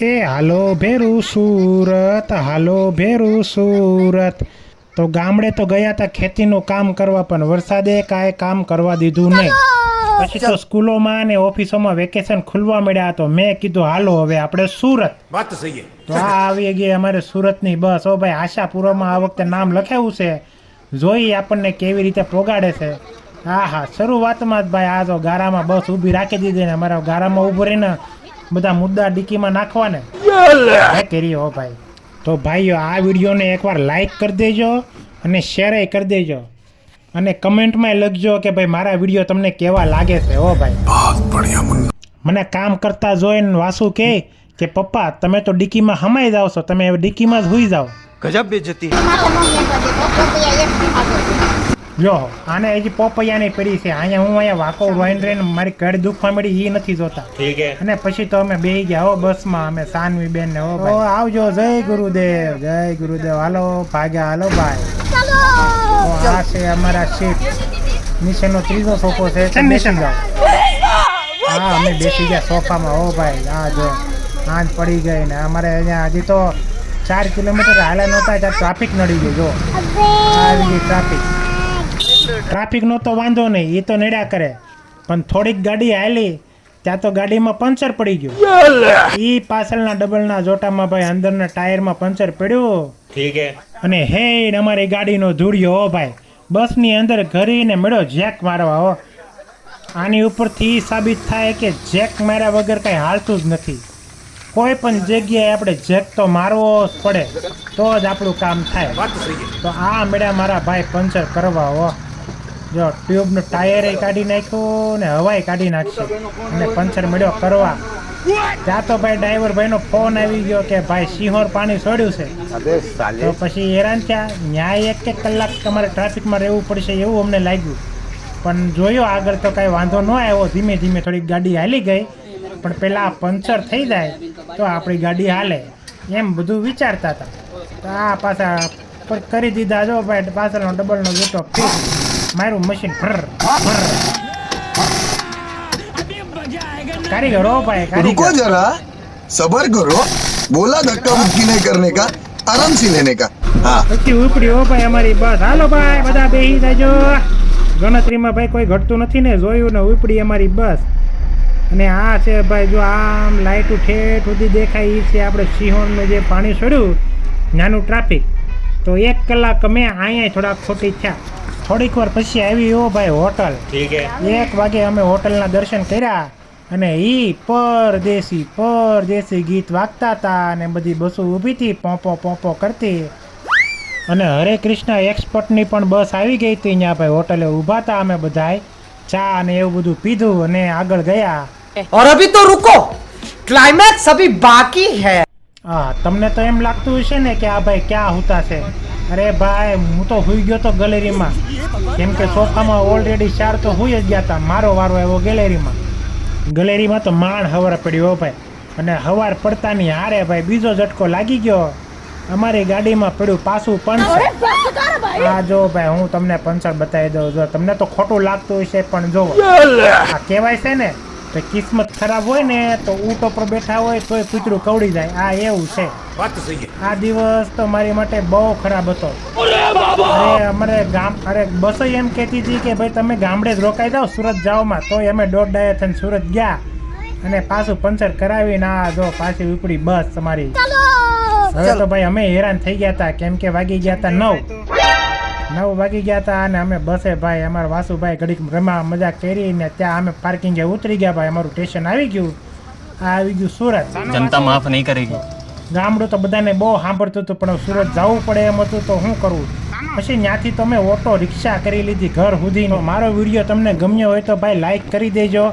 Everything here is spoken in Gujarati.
એ હાલો ભેરું સુરત હાલો ભેરું સુરત. તો ગામડે તો ગયા હતા ખેતીનું કામ કરવા પણ વરસાદે કાંઈ કામ કરવા દીધું નહીં. પછી તો સ્કૂલોમાં અને ઓફિસોમાં વેકેશન ખુલવા મળ્યા તો મેં કીધું હાલો હવે આપણે સુરત. વાત સહી તો આ આવી ગઈ અમારે સુરતની બસ. ઓ ભાઈ આશાપુરામાં આ વખતે નામ લખાવ્યું છે. જોઈ આપણને કેવી રીતે પોગાડે છે. હા હા શરૂઆતમાં જ ભાઈ આ તો ગારામાં બસ ઊભી રાખી દીધી ને અમારા ગારામાં ઊભું રહીને બધા મુદ્દા ડીકીમાં નાખવા ને કરી હો ભાઈ. તો ભાઈઓ આ વિડીયોને એકવાર લાઈક કરી દેજો અને શેરય કરી દેજો. અને કમેન્ટમાં લખજો કે ભાઈ મારા વીડિયો તમને કેવા લાગે છે ઓ ભાઈ. મને કામ કરતા જોઈને વાસુ કહે કે પપ્પા તમે તો ડીકીમાં હમાઈ જાઓ છો તમે ડીકીમાં જ હોઈ જાઓ. ગજબ બેજતી. જો આને હજી પોપૈયાની પડી છે. અહીંયા હું અહીંયા વાકો વાઈન રહીને મારી ઘર દુખવા મળી એ નથી જોતા. અને પછી તો અમે બે ગયા હો બસમાં અમે સાનવી બેન ને હો આવજો. જય ગુરુદેવ જય ગુરુદેવ. હાલો ભાગ્યા હાલો ભાઈ આ છે અમારા શેઠ. નિશેનો ત્રીજો સોફો છે. નિશન હા અમે બેસી ગયા સોફામાં. હો ભાઈ હા જો આજ પડી ગઈ ને. અમારે અહીંયા હજી તો ચાર કિલોમીટર હાલ્યા નહોતા ત્યાં ટ્રાફિક નડી ગયો. જો આવી ટ્રાફિક ટ્રાફિક નો તો વાંધો નહીં. એ તો નડ્યા કરે. પણ થોડીક ગાડી હાલી ત્યાં તો ગાડીમાં પંચર પડી ગયું. એ પાછળના ડબલના જોટામાં ભાઈ અંદરના ટાયરમાં પંચર પડ્યું. ઠીક હે. અને હે અમારી ગાડીનો ધૂળિયો હો ભાઈ. બસની અંદર ઘરીને મળ્યો જેક મારવા હો. આની ઉપરથી સાબિત થાય કે જેક માર્યા વગર કંઈ હાલતું જ નથી. કોઈ પણ જગ્યાએ આપણે જેક તો મારવો જ પડે. તો જ આપણું કામ થાય. તો આ મેળા મારા ભાઈ પંચર કરવા હો. જો ટ્યુબનું ટાયરે કાઢી નાખ્યું ને હવાય કાઢી નાખશે. અને પંચર મળ્યો કરવા. ત્યાં તો ભાઈ ડ્રાઈવર ભાઈનો ફોન આવી ગયો કે ભાઈ સિંહોર પાણી છોડ્યું છે. તો પછી હેરાન થયા. ન્યાય એક એક કલાક તમારે ટ્રાફિકમાં રહેવું પડશે એવું અમને લાગ્યું. પણ જોયો આગળ તો કાંઈ વાંધો ન આવ્યો. ધીમે ધીમે થોડીક ગાડી હાલી ગઈ. પણ પહેલાં આ પંચર થઈ જાય તો આપણી ગાડી હાલે. એમ બધું વિચારતા હતા. તો આ પાછા કરી દીધા જો ભાઈ પાછળનો ડબલનો જૂટો ફિટ મારું મશીન ફર ફર કારીગર હો ભાઈ रुको કારીગર जरा सबर करो बोला धक्का मुक्की नहीं करने का आराम से लेने का हाँ પછી ઉપડી હો ભાઈ અમારી બસ હાલો ભાઈ બધા બેસી જાજો ગણતરીમાં ભાઈ કોઈ ઘટતું નથી ને જોયું ને ઉપડી અમારી બસ અને આ છે ભાઈ જો આમ લાઇટ ઠેઠ સુધી દેખાય એ છે આપણે સિંહોરનું જે પાણી છોડ્યું નાનું ટ્રાફિક તો એક કલાક અમે અહીંયા થોડાક ખોટી થયા થોડીક વાર પછી આવી એવો ભાઈ હોટલ. એક વાગે અમે હોટલના દર્શન કર્યા અને ઈ પરદેશી પરદેશી ગીત વાગતા હતા અને બધી બસો ઊભી હતી પોંપો પોંપો કરતી. અને હરે કૃષ્ણ એક્સપર્ટની પણ બસ આવી ગઈ હતી અહીંયા ભાઈ હોટલે ઊભા હતા અમે બધાય ચા અને એવું બધું પીધું અને આગળ ગયા. ઓર અભી તો રૂકો. ક્લાઇમેક્સ અભી બાકી હે. હા તમને તો એમ લાગતું હશે ને કે આ ભાઈ ક્યાં હુતા છે? અરે ભાઈ હું તો હુઈ ગયો તો ગેલેરીમાં. કેમ કે સોફામાં ઓલરેડી ચાર તો હુઈ જ ગયા હતા મારો વારો આવ્યો ગેલેરીમાં. ગેલેરીમાં તો માણ હવાર પડ્યો હો ભાઈ. અને હવાર પડતાની હારે ભાઈ બીજો ઝટકો લાગી ગયો. અમારી ગાડીમાં પડ્યું પાછું પંચર. આ જો ભાઈ હું તમને પંચર બતાવી દઉં. જો તમને તો ખોટું લાગતું હશે પણ જો આ કહેવાય છે ને તો કિસ્મત ખરાબ હોય ને તો ઊંટો પર બેઠા હોય તોય કૂતરું કવડી જાય. આ એવું છે. આ દિવસ તો મારી માટે બહુ ખરાબ હતો. અરે અમારે ગામ અરે બસો એમ કહેતી હતી કે ભાઈ તમે ગામડે જ રોકાઈ જાઓ સુરત જાઓમાં તોય અમે દોઢ ડાયા થઈને સુરત ગયા. અને પાછું પંચર કરાવીને આ જો પાછી ઉપડી બસ તમારી હવે તો ભાઈ અમે હેરાન થઈ ગયા હતા કેમ કે વાગી ગયા હતા નવ. નવ વાગી ગયા હતા અને અમે બસે ભાઈ અમારા વાસુભાઈ ઘડીક રમા મજા કરી ત્યાં અમે પાર્કિંગે ઉતરી ગયા ભાઈ અમારું સ્ટેશન આવી ગયું. આ આવી ગયું સુરત. જનતા માફ નહીં કરેગી ગામડું તો બધાને બહુ સાંભળતું હતું પણ સુરત જવું પડે એમ હતું તો શું કરવું પછી ત્યાંથી તમે ઓટો રિક્ષા કરી લીધી ઘર સુધીનો. મારો વીડિયો તમને ગમ્યો હોય તો ભાઈ લાઈક કરી દેજો.